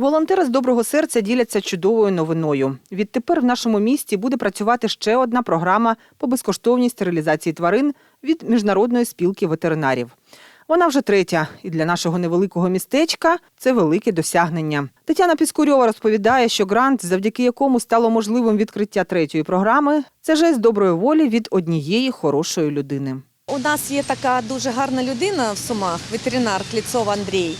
Волонтери з доброго серця діляться чудовою новиною. Відтепер в нашому місті буде працювати ще одна програма по безкоштовній стерилізації тварин від міжнародної спілки ветеринарів. Вона вже третя, і для нашого невеликого містечка це велике досягнення. Тетяна Піскурьова розповідає, що грант, завдяки якому стало можливим відкриття третьої програми, це жест доброї волі від однієї хорошої людини. У нас є така дуже гарна людина в Сумах, ветеринар Кліцов Андрій.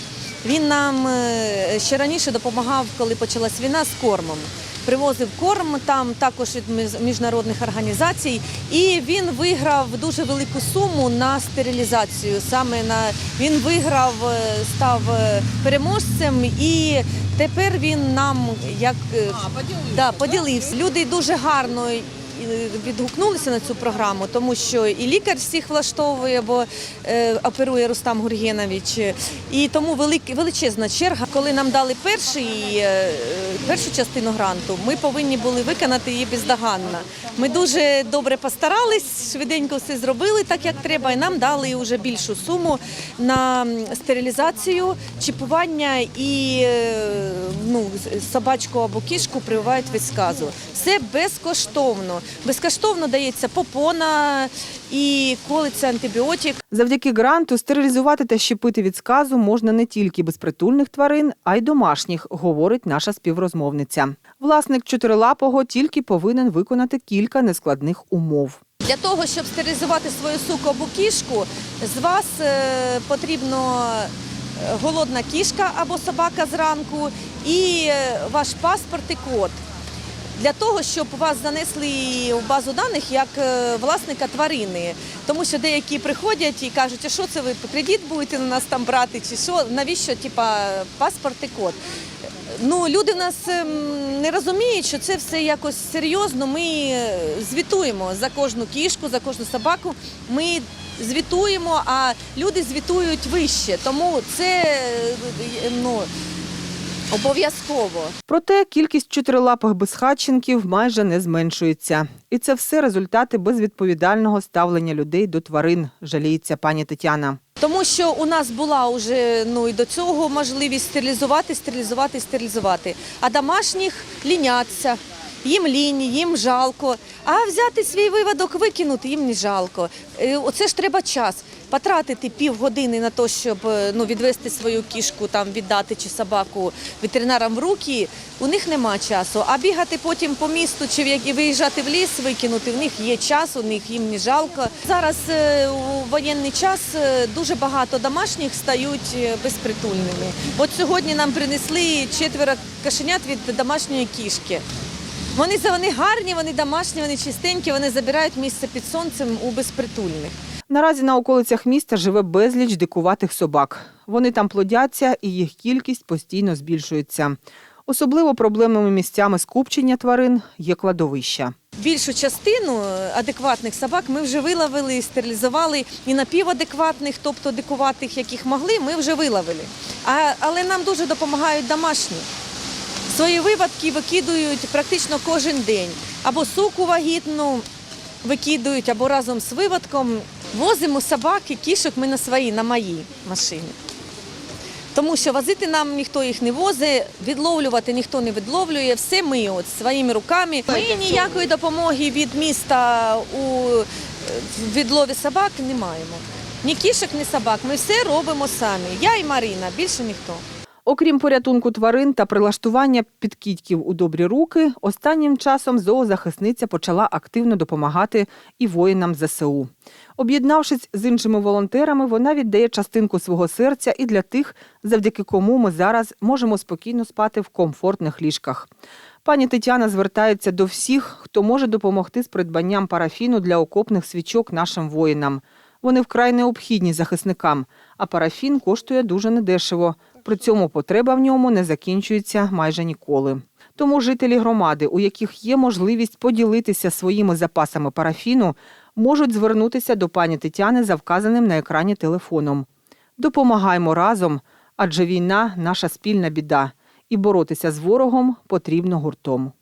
Він нам е, ще раніше допомагав, коли почалась війна з кормом. Привозив корм там також від між- міжнародних організацій, і він виграв дуже велику суму на стерилізацію. Саме на він виграв, е, став е, переможцем, і тепер він нам як е, да, поділився. Люди дуже гарно відгукнулися на цю програму, тому що і лікар всіх влаштовує, бо е, оперує Рустам Гургенович. І тому величезна черга. Коли нам дали перший, е, першу частину гранту, ми повинні були виконати її бездоганно. Ми дуже добре постарались, швиденько все зробили так, як треба, і нам дали вже більшу суму на стерилізацію, чіпування і е, ну, собачку або кішку прививають від сказу. Все безкоштовно. Безкоштовно дається попона і колиться антибіотик. Завдяки гранту стерилізувати та щепити від сказу можна не тільки безпритульних тварин, а й домашніх, говорить наша співрозмовниця. Власник чотирилапого тільки повинен виконати кілька нескладних умов. Для того, щоб стерилізувати свою суку або кішку, з вас е, потрібно е, голодна кішка або собака зранку і е, ваш паспорт і код. Для того, щоб вас занесли в базу даних як е, власника тварини. Тому що деякі приходять і кажуть, що це ви кредит будете на нас там брати, чи що, навіщо типа, паспорт і код. Ну, люди нас ем, не розуміють, що це все якось серйозно. Ми е, звітуємо за кожну кішку, за кожну собаку. Ми звітуємо, а люди звітують вище. Тому це е, ну, обов'язково. Проте кількість чотирилапих безхатченків майже не зменшується. І це все результати безвідповідального ставлення людей до тварин, жаліється пані Тетяна. Тому що у нас була вже ну і до цього можливість стерилізувати, стерилізувати, стерилізувати. А домашніх ліняться. Їм лінь, їм жалко. А взяти свій виводок, викинути їм не жалко. Е, Оце ж треба час. Потратити півгодини на те, щоб е, ну, відвести свою кішку, там, віддати чи собаку ветеринарам в руки, у них нема часу. А бігати потім по місту чи виїжджати в ліс, викинути, в них є час, у них їм не жалко. Зараз е, у воєнний час е, дуже багато домашніх стають безпритульними. От сьогодні нам принесли четверо кошенят від домашньої кішки. Вони, вони гарні, вони домашні, вони чистенькі, вони забирають місце під сонцем у безпритульних. Наразі на околицях міста живе безліч дикуватих собак. Вони там плодяться, і їх кількість постійно збільшується. Особливо проблемними місцями скупчення тварин є кладовища. Більшу частину адекватних собак ми вже виловили, стерилізували і напівадекватних, тобто дикуватих, яких могли, ми вже виловили. А, але нам дуже допомагають домашні. Свої випадки викидують практично кожен день. Або суку вагітну викидують, або разом з виводком. Возимо собак і кішок ми на своїй, на моїй машині. Тому що возити нам ніхто їх не возить, відловлювати ніхто не відловлює. Все ми от своїми руками. Ми ніякої допомоги від міста у е, відлові собак не маємо. Ні кішок, ні собак. Ми все робимо самі. Я і Марина, більше ніхто. Окрім порятунку тварин та прилаштування підкідьків у добрі руки, останнім часом зоозахисниця почала активно допомагати і воїнам ЗСУ. Об'єднавшись з іншими волонтерами, вона віддає частинку свого серця і для тих, завдяки кому ми зараз можемо спокійно спати в комфортних ліжках. Пані Тетяна звертається до всіх, хто може допомогти з придбанням парафіну для окопних свічок нашим воїнам. Вони вкрай необхідні захисникам, а парафін коштує дуже недешево. При цьому потреба в ньому не закінчується майже ніколи. Тому жителі громади, у яких є можливість поділитися своїми запасами парафіну, можуть звернутися до пані Тетяни за вказаним на екрані телефоном. Допомагаймо разом, адже війна наша спільна біда, і боротися з ворогом потрібно гуртом.